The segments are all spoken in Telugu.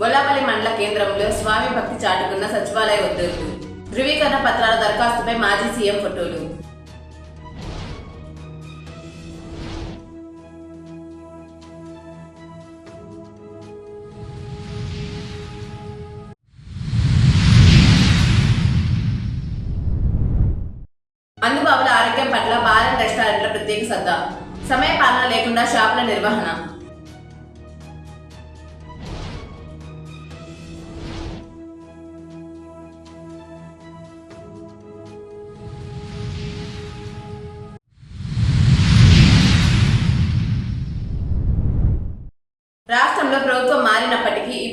గొల్లాపల్లి మండల కేంద్రంలో స్వామి భక్తి చాటుకున్న సచివాలయ ఉద్యోగులు. ధృవీకరణ పత్రాల దరఖాస్తుపై మాజీ సీఎం ఫోటోలు. అందుబాబుల ఆరోగ్యం పట్ల బాలన్ రెస్టారెంట్ల ప్రత్యేక శ్రద్ధ. సమయ పాలన లేకుండా షాపుల నిర్వహణ.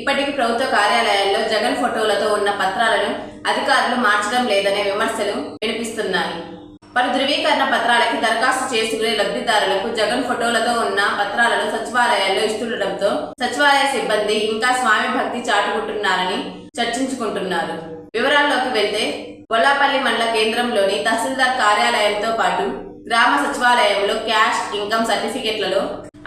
ఇప్పటికీ ప్రభుత్వ కార్యాలయాల్లో జగన్ ఫోటోలతో ఉన్న పత్రాలను అధికారులు మార్చడం లేదనే విమర్శలు వినిపిస్తున్నాయి. పలు ధృవీకరణ పత్రాలకి దరఖాస్తు చేసుకునే లబ్ధిదారులకు జగన్ ఫోటోలతో ఉన్న పత్రాలను సచివాలయాల్లో ఇస్తుండటంతో సచివాలయ సిబ్బంది ఇంకా స్వామి భక్తి చాటుకుంటున్నారని చర్చించుకుంటున్నారు. వివరాల్లోకి వెళ్తే గొల్లాపల్లి మండల కేంద్రంలోని తహసీల్దార్ కార్యాలయంతో పాటు గ్రామ సచివాలయంలో క్యాష్ ఇన్కమ్ సర్టిఫికెట్లలో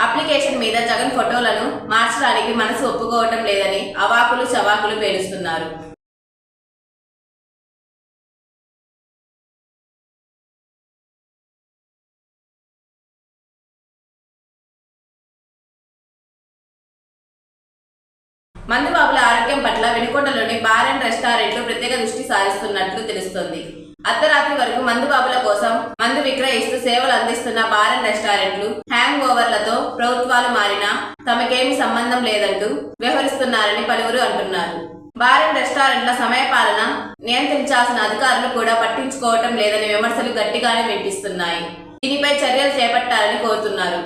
అప్లికేషన్ మీద జగన్ ఫోటోలను మార్చడానికి మనసు ఒప్పుకోవటం లేదని అవాకులు చవాకులు పేలుస్తున్నారు. మందుబాబుల ఆరోగ్యం పట్ల వెనుకొండలోని బార్ అండ్ రెస్టారెంట్లు ప్రత్యేక దృష్టి సారిస్తున్నట్లు తెలుస్తోంది. అర్ధరాత్రి వరకు మందు బాబుల కోసం మందు విక్రయిస్తూ సేవలు అందిస్తున్న బార్ రెస్టారెంట్లు హ్యాంగ్ ఓవర్లతో ప్రభుత్వాలు మారినా తమకేమి సంబంధం లేదంటూ వ్యవహరిస్తున్నారని పలువురు అంటున్నారు. బారెన్ రెస్టారెంట్ల సమయపాలన నియంత్రించాల్సిన అధికారులు కూడా పట్టించుకోవటం లేదని విమర్శలు గట్టిగానే వినిపిస్తున్నాయి. దీనిపై చర్యలు చేపట్టాలని కోరుతున్నారు.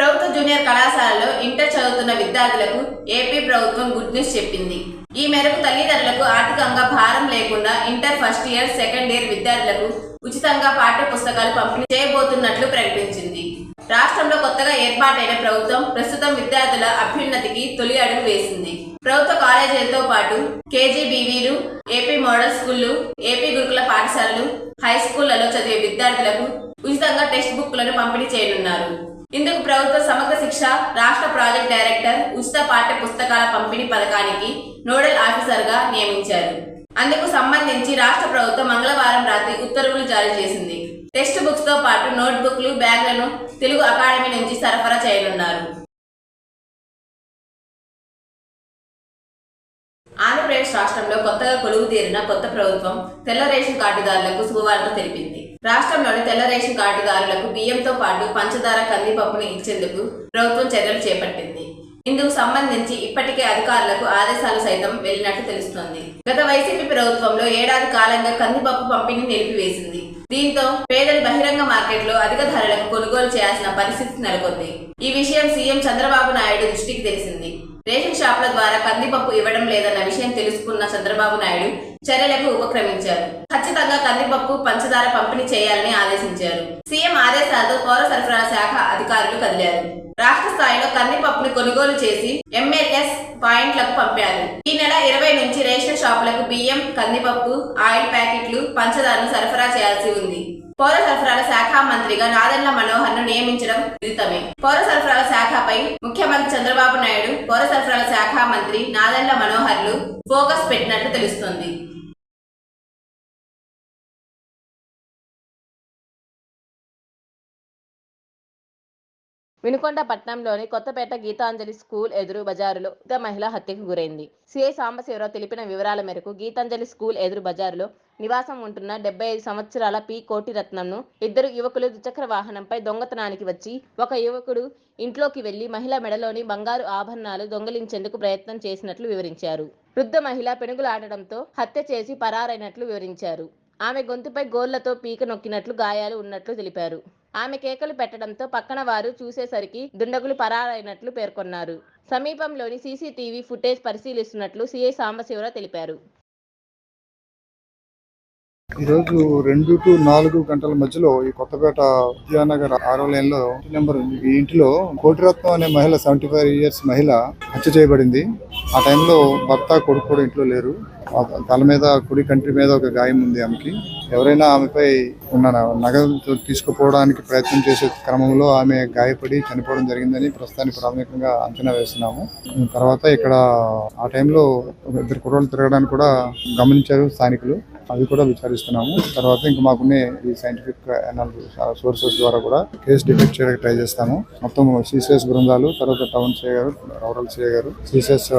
ప్రభుత్వ జూనియర్ కళాశాలలో ఇంటర్ చదువుతున్న విద్యార్థులకు ఏపీ ప్రభుత్వం గుడ్ న్యూస్ చెప్పింది. ఈ మేరకు తల్లిదండ్రులకు ఆర్థికంగా భారం లేకుండా inter first year second year విద్యార్థులకు ఉచితంగా పాఠ్య పుస్తకాలు పంపిణీ చేయబోతున్నట్లు ప్రకటించింది. రాష్ట్రంలో కొత్తగా ఏర్పాటైన ప్రభుత్వం ప్రస్తుతం విద్యార్థుల అభ్యున్నతికి తొలి అడుగు వేసింది. ప్రభుత్వ కాలేజీలతో పాటు కేజీబీవీలు ఏపీ మోడల్ స్కూళ్ళు ఏపీ గురుకుల పాఠశాలలు హై స్కూళ్ళలో చదివే విద్యార్థులకు ఉచితంగా టెక్స్ట్ బుక్లను పంపిణీ చేయనున్నారు. ఇందుకు ప్రభుత్వ సమగ్ర శిక్ష రాష్ట్ర ప్రాజెక్ట్ డైరెక్టర్ ఉచిత పాఠ్య పుస్తకాల పంపిణీ పథకానికి నోడల్ ఆఫీసర్గా నియమించారు. అందుకు సంబంధించి రాష్ట్ర ప్రభుత్వం మంగళవారం రాత్రి ఉత్తర్వులు జారీ చేసింది. టెక్స్ట్ బుక్స్తో పాటు నోట్ బుక్లు బ్యాగ్లను తెలుగు అకాడమీ నుంచి సరఫరా చేయనున్నారు. ఆంధ్రప్రదేశ్ రాష్ట్రంలో కొత్తగా కొలువు తీరిన కొత్త ప్రభుత్వం తెల్ల రేషన్ కార్డుదారులకు శుభవార్త తెలిపింది. రాష్ట్రంలోని తెల్ల రేషన్ కార్డుదారులకు బియ్యంతో పాటు పంచదార కందిపప్పును ఇచ్చేందుకు ప్రభుత్వం చర్యలు చేపట్టింది. ఇందుకు సంబంధించి ఇప్పటికే అధికారులకు ఆదేశాలు సైతం వెళ్ళినట్టు తెలుస్తోంది. గత వైసీపీ ప్రభుత్వంలో ఏడాది కాలంగా కందిపప్పు పంపిణీ నిలిపివేసింది. దీంతో పేదలు బహిరంగ మార్కెట్లో అధిక ధరలకు కొనుగోలు చేయాల్సిన పరిస్థితి నెలకొంది. ఈ విషయం సీఎం చంద్రబాబు నాయుడు దృష్టికి తెలిసింది. రేషన్ షాపుల ద్వారా కందిపప్పు ఇవ్వడం లేదన్న విషయం తెలుసుకున్న చంద్రబాబు నాయుడు చర్యలకు ఉపక్రమించారు. ఖచ్చితంగా కందిపప్పు పంచదార పంపిణీ చేయాలని ఆదేశించారు. సీఎం ఆదేశాలతో పౌర సరఫరాల శాఖ అధికారులు కదిలారు. రాష్ట్ర స్థాయిలో కందిపప్పును కొనుగోలు చేసి ఎంఎల్ఎస్ పాయింట్లకు పంపారు. ఈ నెల ఇరవై నుంచి రేషన్ షాపులకు బియ్యం కందిపప్పు ఆయిల్ ప్యాకెట్లు పంచదారను సరఫరా చేయాల్సి ఉంది. పౌర సరఫరాల శాఖ మంత్రిగా నాదెండ్ల మనోహర్ను నియమించడం విదితమే. పౌర సరఫరాల శాఖపై ముఖ్యమంత్రి చంద్రబాబు నాయుడు పౌర సరఫరాల శాఖ మంత్రి నాదెండ్ల మనోహర్లు ఫోకస్ పెట్టినట్లు తెలుస్తోంది. వినుకొండ పట్టణంలోని కొత్తపేట గీతాంజలి స్కూల్ ఎదురు బజారులో ఇద్దరు మహిళ హత్యకు గురైంది. సిఐ సాంబశివరావు తెలిపిన వివరాల మేరకు గీతాంజలి స్కూల్ ఎదురు బజారులో నివాసం ఉంటున్న డెబ్బై ఐదు సంవత్సరాల పి కోటిరత్నంను ఇద్దరు యువకులు ద్విచక్ర వాహనంపై దొంగతనానికి వచ్చి ఒక యువకుడు ఇంట్లోకి వెళ్ళి మహిళ మెడలోని బంగారు ఆభరణాలు దొంగిలించేందుకు ప్రయత్నం చేసినట్లు వివరించారు. వృద్ధ మహిళ పెనుగులాడడంతో హత్య చేసి పరారైనట్లు వివరించారు. ఆమె గొంతుపై గోళ్ళతో పీక నొక్కినట్లు గాయాలు ఉన్నట్లు తెలిపారు. ఆమె కేకలు పెట్టడంతో పక్కన వారు చూసేసరికి దుండగులు పరారైనట్లు పేర్కొన్నారు. సమీపంలోని సీసీటీవీ ఫుటేజ్ పరిశీలిస్తున్నట్లు సీఐ సాంబశివరావు తెలిపారు. ఈరోజు రెండు టు నాలుగు గంటల మధ్యలో ఈ కొత్తపేట విద్యానగర్ ఆరో లైన్లో నెంబర్ ఉంది. ఈ ఇంటిలో కోటిరత్నం అనే మహిళ సెవెంటీ ఫైవ్ ఇయర్స్ మహిళ హత్య చేయబడింది. ఆ టైంలో భర్త కొడుకు కూడా ఇంట్లో లేరు. తల మీద కుడి కంటి మీద ఒక గాయం ఉంది ఆమెకి. ఎవరైనా ఆమెపై ఉన్న నగదు తీసుకుపోవడానికి ప్రయత్నం చేసే క్రమంలో ఆమె గాయపడి చనిపోవడం జరిగిందని ప్రస్తుతానికి ప్రాథమికంగా అంచనా వేస్తున్నాము. తర్వాత ఇక్కడ ఆ టైంలో ఇద్దరు కుర్రోళ్ళు తిరగడానికి కూడా గమనించారు స్థానికులు. అవి కూడా విచారిస్తున్నాము. తర్వాత ఇంకా మాకున్న ఈ సైంటిఫిక్ సోర్సెస్ ద్వారా కూడా కేసు డిటెక్ట్ చేయడానికి ట్రై చేస్తాము. మొత్తం సిసిఎస్ బృందాలు తర్వాత టౌన్ సిఏ గారు రూరల్ సిఏ గారు సిసిఎస్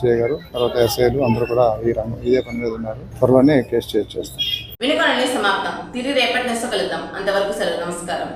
సిఏ గారు తర్వాత ఎస్ఐలు అందరూ కూడా ఈ రంగం ఇదే పని మీద ఉన్నారు. త్వరలోనే కేసు చేసి చేస్తాం. వినుకొనని సమాప్తం. తిరిగి రేపటి నెక్స్ట్ కలుద్దాం. అంతవరకు సెలవు. నమస్కారం.